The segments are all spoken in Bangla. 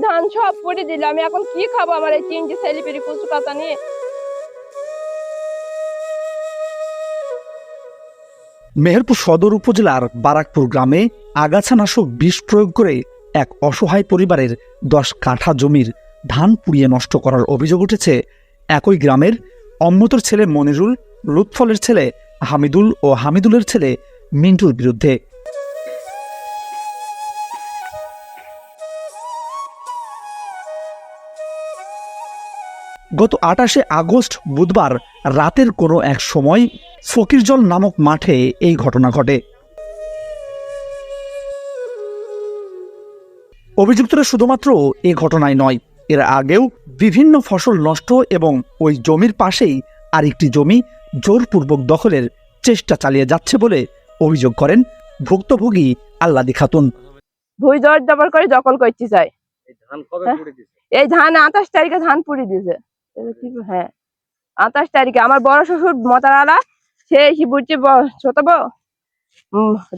ধান সব পড়ে দিল। আমি এখন কি খাব আমার এই তিনটে নিয়ে? মেহেরপুর সদর উপজেলার বারাকপুর গ্রামে আগাছানাশক বিষ প্রয়োগ করে এক অসহায় পরিবারের দশ কাঠা জমির ধান পুড়িয়ে নষ্ট করার অভিযোগ উঠেছে। একই গ্রামের অম্মতর ছেলে মনিরুল লুৎফলের ছেলে হামিদুল ও হামিদুলের ছেলে মিন্টুর বিরুদ্ধে গত আটাশে আগস্ট বুধবার রাতের কোনো এক সময় ফকিরজল নামক মাঠে এই ঘটনা ঘটে। অভিযুক্তরা শুধুমাত্র এ ঘটনায় নয় এর আগেও বিভিন্ন ফসল নষ্ট এবং ওই জমির পাশেই আরেকটি জমি জোরপূর্বক দখলের চেষ্টা চালিয়ে যাচ্ছে বলে অভিযোগ করেন ভুক্তভোগী আল্লাদি খাতুন। ভুই জোর জবর করে দখল করতে চাই ধান কবে হ্যাঁ? দিছে এই ধান আঠাশ তারিখে ধান পুড়ি দিয়েছে। হ্যাঁ। আঠাশ তারিখে আমার বড় শ্বশুর মতারালা সে এসে বুঝছে ছোট বউ?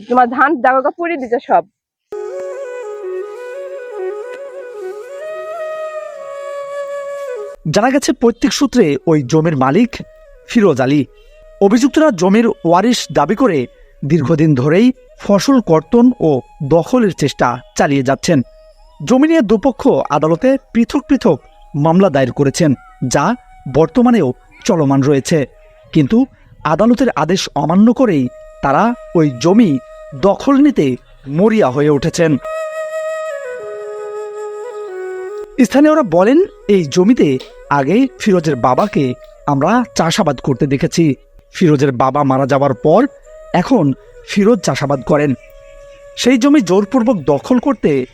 তোমার ধান জায়গা পুড়ি দিতে সব। জানা গেছে পৈতৃক সূত্রে ওই জমির মালিক ফিরোজ আলী। অভিযুক্তরা জমির ওয়ারিশ দাবি করে দীর্ঘদিন ধরেই ফসল কর্তন ও দখলের চেষ্টা চালিয়ে যাচ্ছেন। জমি নিয়ে দুপক্ষ আদালতে পৃথক পৃথক মামলা দায়ের করেছেন। যা বর্তমানেও চলমান রয়েছে। কিন্তু আদালতের আদেশ অমান্য করেই তারা ওই জমি দখল নিতে মরিয়া হয়ে উঠেছেন। স্থানীয়রা বলেন, এই জমিতে আগে ফিরোজের বাবাকে আমরা চাষাবাদ করতে দেখেছি। ফিরোজের বাবা মারা যাওয়ার পর এখন ফিরোজ চাষাবাদ করেন। সেই জমি জোরপূর্বক দখল করতে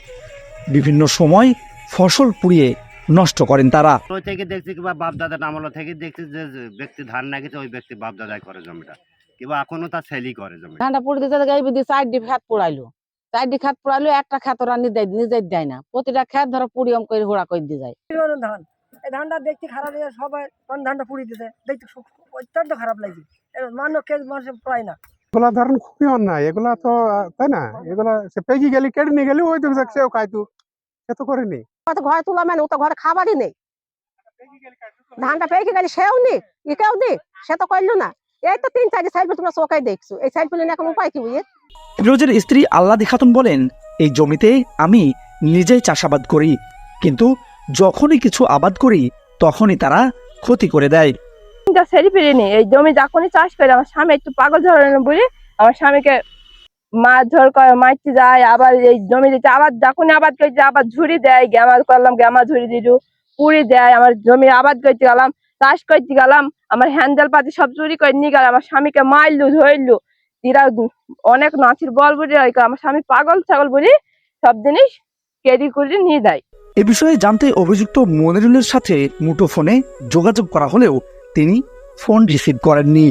বিভিন্ন সময় ফসল পুড়িয়ে নষ্ট করেন তারা। ওই থেকে দেখছি কিংবা বাপ দাদা আমল থেকে দেখছি যে ব্যক্তি ধান নাগিছে ওই ব্যক্তি বাপদাদাই করে জমিটা। কিংবা এখনও তার ছেলেই করে জমি ধানটা পুড়ে দিতে গাই দিয়ে চারটি খাত পোড়াইলো। চারটি খাত পোড়াইলো একটা খাত ওরা নিজে নিজে দেয় না। প্রতিটা খাত ধরো পুড়িয়ম করে হোড়া করে দিয়ে যায়। ধান? এই ধানটা দেখতে খারাপ হয়ে সবাই কোন ধানটা পুড়িয়ে দিতে দেখতে খুব অত্যন্ত খারাপ লাগছে। মানুষ কে মানুষ প্রায় না। এগুলা ধরেন খুবই অন্যায় এগুলা তো তাই না? এগুলা সে পেকে গেলি কেটে নিয়ে গেলি ওই তো সেও খাইতু সে তো করেনি ঘরে তুলা মানে ও তো ঘরে খাবারই নেই। ধানটা পেকে গেলে সেও নি ইকেও নি সে তো করল না। এই তো তিন চারটি সাইড তোমরা চোখে দেখছ। এই সাইড পেলে এখন উপায় কি বুঝে ফিরোজের স্ত্রী আল্লাদি খাতুন বলেন এই জমিতে আমি নিজেই চাষাবাদ করি কিন্তু যখনই কিছু আবাদ করি তখনই তারা ক্ষতি করে দেয়। ছেলে পেরে এই জমি যখনই চাষ করে আমার স্বামী একটু পাগল ধরনের বলি আমার স্বামীকে মাছ ধর করে মারতে যায়, আবার এই জমি দিতে, আবার যখনই আবাদ করতে আবার ঝুড়ি দেয় গ্যামা করলাম গ্যামা ঝুড়ি দিল পুরি দেয়, আমার জমি আবাদ করতে গেলাম, চাষ করতে গেলাম, আমার হ্যান্ডেল পাতি সব চুরি করে নিয়ে গেল আমার স্বামীকে মারলু, ধরলু এরা অনেক নাচির বল বলি আমার স্বামী পাগল ছাগল বলি সব জিনিস কেরি করে নিয়ে যায়। এ বিষয়ে জানতে অভিযুক্ত মনিরুলের সাথে মুঠোফোনে যোগাযোগ করা হলেও তিনি ফোন রিসিভ করেননি।